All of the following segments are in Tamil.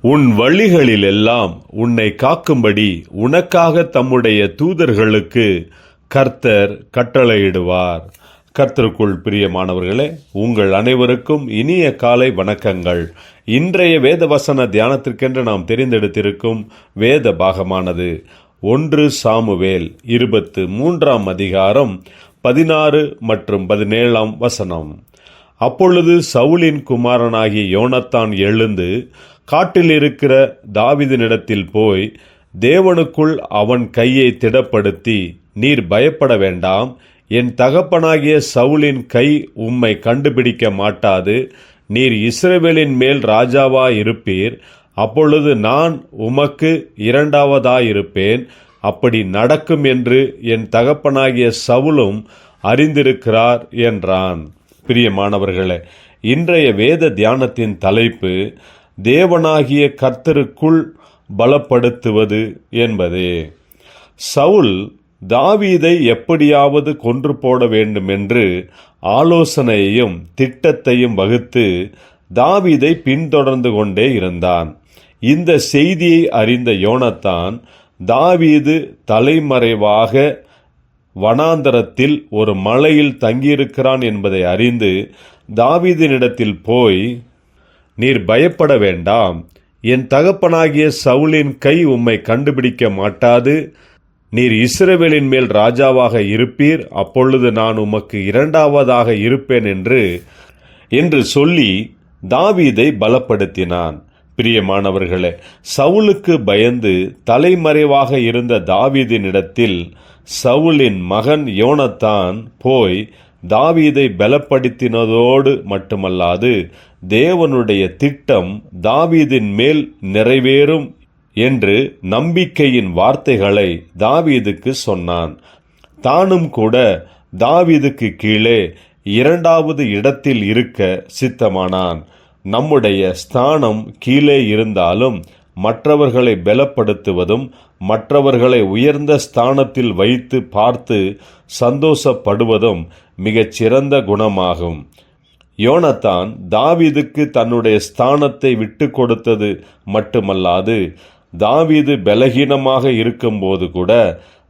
உன் வழிகளிலெல்லாம் உன்னை காக்கும்படி உனக்காக தம்முடைய தூதர்களுக்கு கர்த்தர் கட்டளையிடுவார். கர்த்தருக்குள் பிரியமானவர்களே உங்கள் அனைவருக்கும் இனிய காலை வணக்கங்கள். இன்றைய வேத வசன தியானத்திற்கென்று நாம் தெரிந்தெடுத்திருக்கும் வேத பாகமானது ஒன்று சாமுவேல் இருபத்து மூன்றாம் அதிகாரம் பதினாறு மற்றும் பதினேழாம் வசனம். அப்பொழுது சவுலின் குமாரனாகிய யோனத்தான் எழுந்து காட்டில் இருக்கிற தாவிதனிடத்தில் போய் தேவனுக்குள் அவன் கையை திடப்படுத்தி நீர் பயப்பட வேண்டாம். என் தகப்பனாகிய சவுலின் கை உம்மை கண்டுபிடிக்க மாட்டாது. நீர் இஸ்ரேவேலின் மேல் ராஜாவா இருப்பீர் அப்பொழுது நான் உமக்கு இரண்டாவதாயிருப்பேன். அப்படி நடக்கும் என்று என் தகப்பனாகிய சவுலும் அறிந்திருக்கிறார் என்றான். பிரியமானவர்களே இன்றைய வேத தியானத்தின் தலைப்பு தேவனாகிய கர்த்தருக்குள் பலப்படுத்துவது என்பதே. சவுல் தாவீதை எப்படியாவது கொன்று போட வேண்டுமென்று ஆலோசனையையும் திட்டத்தையும் வகுத்து தாவீதை பின்தொடர்ந்து கொண்டே இருந்தான். இந்த செய்தியை அறிந்த யோனத்தான் தாவீது தலைமறைவாக வனாந்தரத்தில் ஒரு மலையில் தங்கியிருக்கிறான் என்பதை அறிந்து தாவீதினிடத்தில் போய் நீர் பயப்பட வேண்டாம். என் தகப்பனாகிய சவுலின் கை உம்மை கண்டுபிடிக்க மாட்டாது. நீர் இஸ்ரவேலின் மேல் ராஜாவாக இருப்பீர். அப்பொழுது நான் உமக்கு இரண்டாவதாக இருப்பேன் என்று என்று சொல்லி தாவீதை பலப்படுத்தினான். பிரியமானவர்களே சவுலுக்கு பயந்து தலைமறைவாக இருந்த தாவீதினிடத்தில் சவுலின் மகன் யோனத்தான் போய் தாவீதை பலப்படுத்தினதோடு மட்டுமல்லாது தேவனுடைய திட்டம் தாவீதின் மேல் நிறைவேறும் என்று நம்பிக்கையின் வார்த்தைகளை தாவீதுக்கு சொன்னான். தானும் கூட தாவீதுக்கு கீழே இரண்டாவது இடத்தில் இருக்க சித்தமானான். நம்முடைய ஸ்தானம் கீழே இருந்தாலும் மற்றவர்களை பலப்படுத்துவதும் மற்றவர்களை உயர்ந்த ஸ்தானத்தில் வைத்து பார்த்து சந்தோஷப்படுவதும் மிகச் சிறந்த குணமாகும். யோனத்தான் தாவீதுக்கு தன்னுடைய ஸ்தானத்தை விட்டு கொடுத்தது மட்டுமல்லாது தாவீது பலகீனமாக இருக்கும்போது கூட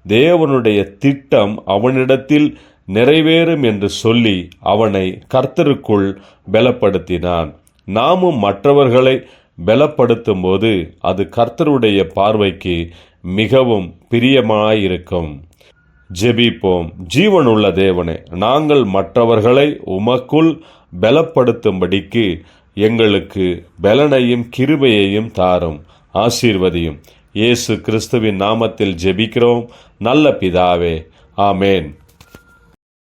தேவனுடைய திட்டம் அவனிடத்தில் நிறைவேறும் என்று சொல்லி அவனை கர்த்தருக்குள் பலப்படுத்தினான். நாமும் மற்றவர்களை பலப்படுத்தும் போது அது கர்த்தருடைய பார்வைக்கு மிகவும் பிரியமாயிருக்கும். ஜெபிப்போம். ஜீவனுள்ள தேவனே நாங்கள் மற்றவர்களை உமக்குள் பலப்படுத்தும்படிக்கு எங்களுக்கு பலனையும் கிருபையையும் தாரும். ஆசீர்வதியும். இயேசு கிறிஸ்துவின் நாமத்தில் ஜெபிக்கிறோம். நல்ல பிதாவே. ஆமேன்.